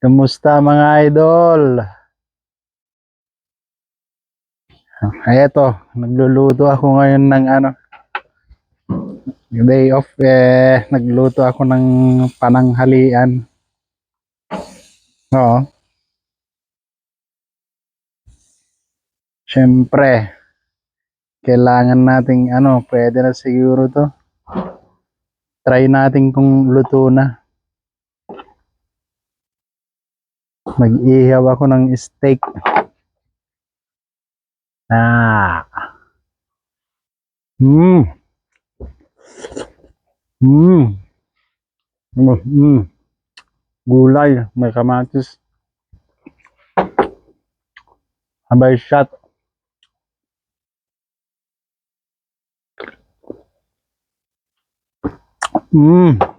Kumusta mga idol? Ay, eto, nagluluto ako ngayon ng ano, day off, eh, nagluto ako ng pananghalian. Oo. Siyempre, kailangan nating ano, pwede na siguro to. Try natin kung luto na. Nag-ihaw ako ng steak. Ah. Mm. Mm. Mm. Mm. Gulay, may kamatis. Habay shot. Mm.